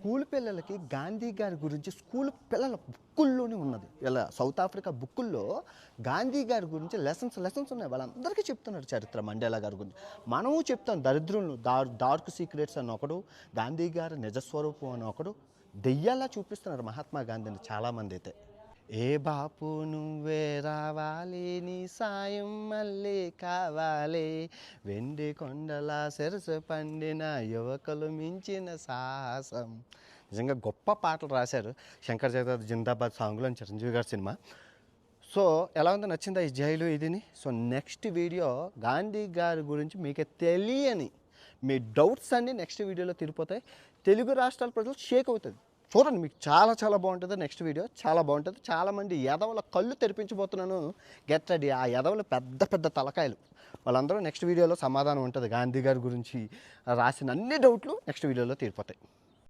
School పిల్లలకి గాంధీ గారి గురించి స్కూల్ పిల్లల బుక్కుల్లోనే ఉన్నది. ఇలా సౌత్ ఆఫ్రికా బుక్కుల్లో గాంధీ గారి గురించి లెసన్స్ లెసన్స్ ఉన్నాయి. వాళ్ళందరికీ చెప్తున్నారు చరిత్ర మండేలా గారి గురించి. మనము చెప్తాం దరిద్రులను డార్ డార్క్ సీక్రెట్స్ అని ఒకడు గాంధీ గారి నిజస్వరూపం అని ఒకడు. దెయ్యాలా చూపిస్తున్నారు మహాత్మా గాంధీని చాలామంది అయితే. ఏ బాపు నువ్వేరా సాయం మళ్ళీ కావాలి. వెండి కొండల సెరస పండిన యువకులు మించిన సాహసం. నిజంగా గొప్ప పాటలు రాశారు శంకర్ జగదాథ్ జిందాబాద్ సాంగ్లో చిరంజీవి గారి సినిమా. సో ఎలా ఉందో నచ్చిందా ఈ జైలు ఇదిని? సో నెక్స్ట్ వీడియో గాంధీ గారి గురించి మీకు తెలియని మీ డౌట్స్ అన్నీ నెక్స్ట్ వీడియోలో తిరిగిపోతాయి తెలుగు రాష్ట్రాల ప్రజలు షేక్ అవుతుంది చూడండి మీకు చాలా చాలా బాగుంటుంది. నెక్స్ట్ వీడియో చాలా బాగుంటుంది. చాలామంది ఎదవల కళ్ళు తెరిపించబోతున్నాను. గెట్ రెడీ ఆ ఎదవలు పెద్ద పెద్ద తలకాయలు. వాళ్ళందరూ నెక్స్ట్ వీడియోలో సమాధానం ఉంటుంది. గాంధీ గారి గురించి రాసిన అన్ని డౌట్లు నెక్స్ట్ వీడియోలో తీరిపోతాయి.